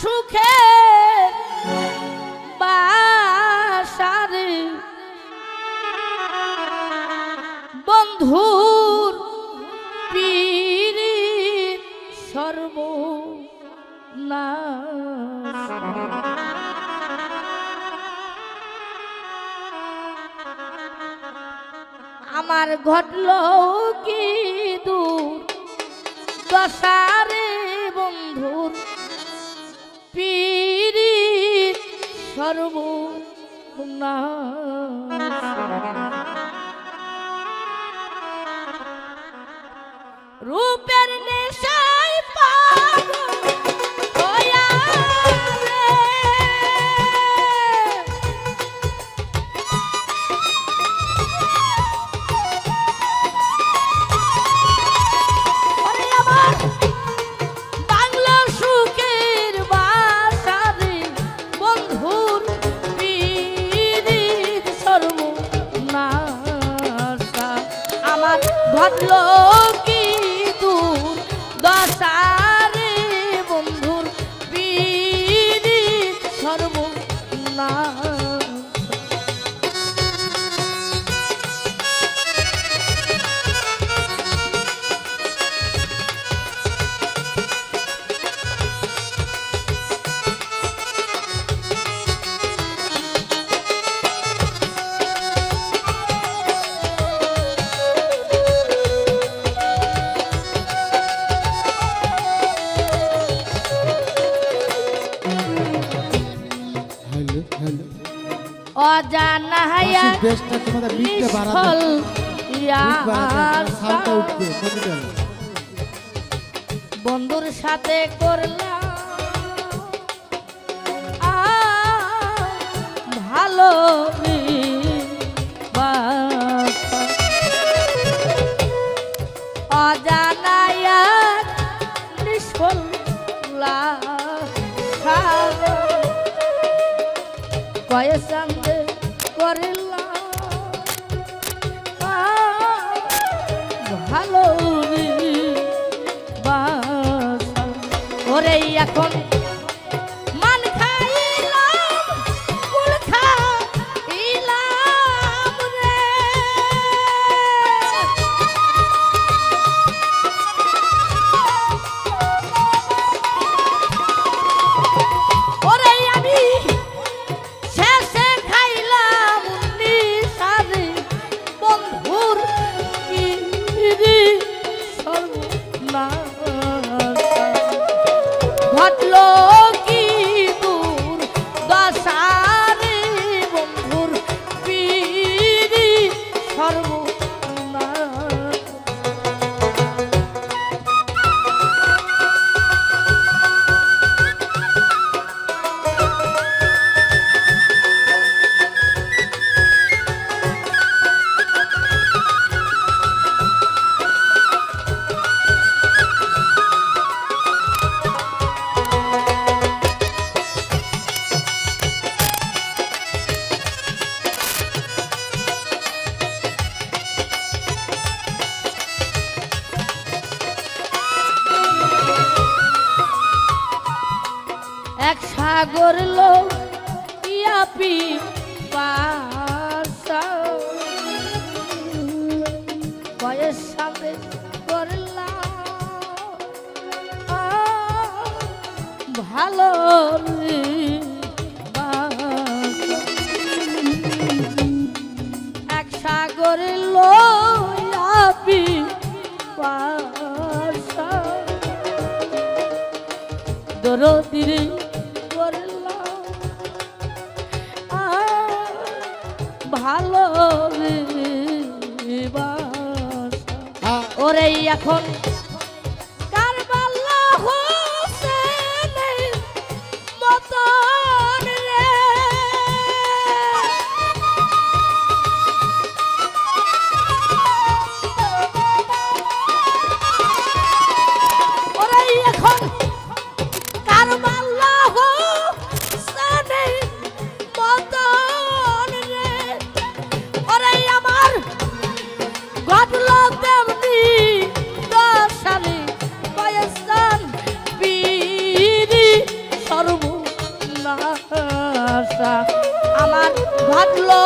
সুখে বাসারে বন্ধুর পীড়িত সর্ব না আমার ঘটল কি দূর? দশারে বন্ধুর পিরি সর্ব রূপের অজানা হায়া বেশটা তোমাদের। উঠবে বন্ধুর সাথে করলাম। ভালো ভালো ওরে এখন এক সাগর লো ইয়াপি বয়স সাথে করলাম। ভালো। এক সাগর লো ইয়াপি দরদিরে এখন ভরসা আমার ঘটলো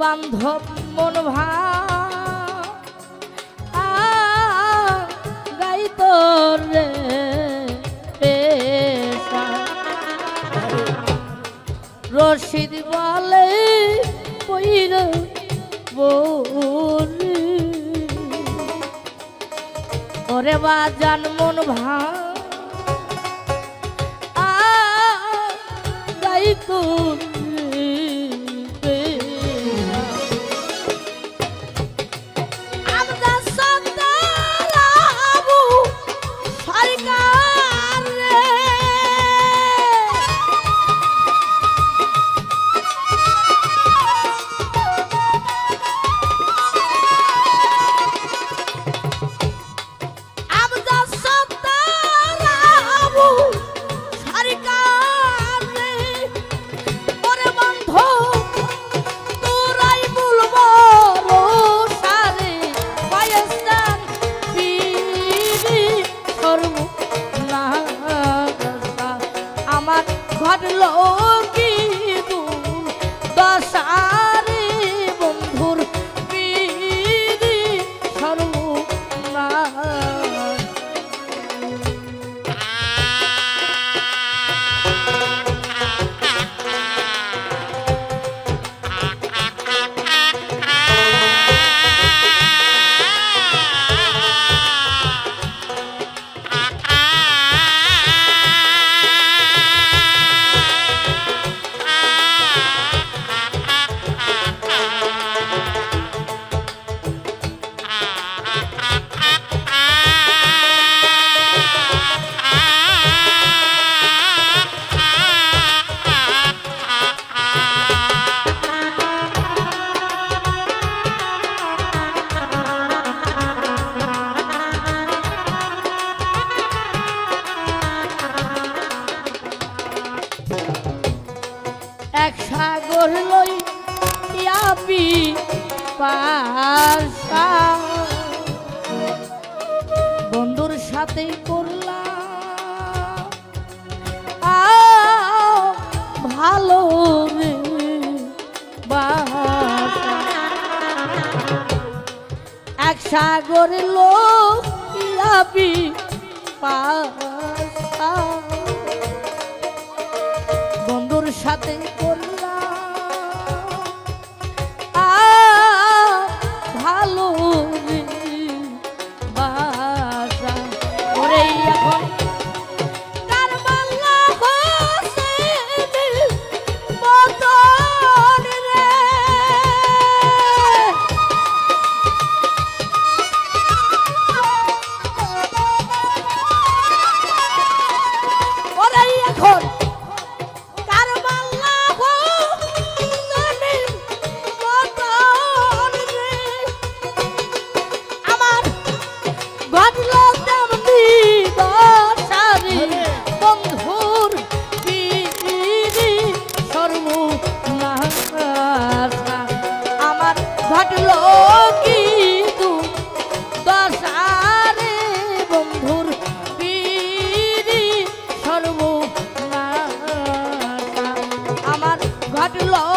বান্ধব মন ভা রে। রশিদ বলে পইর ওরে বাজান মন ভা আ, আমার ঘটল এক সাগর লই ইয়াবি পাশা বন্ধুর সাথে করলাম। ভালো এক সাগর লোক ইয়াবি পাশা সাথে Lord.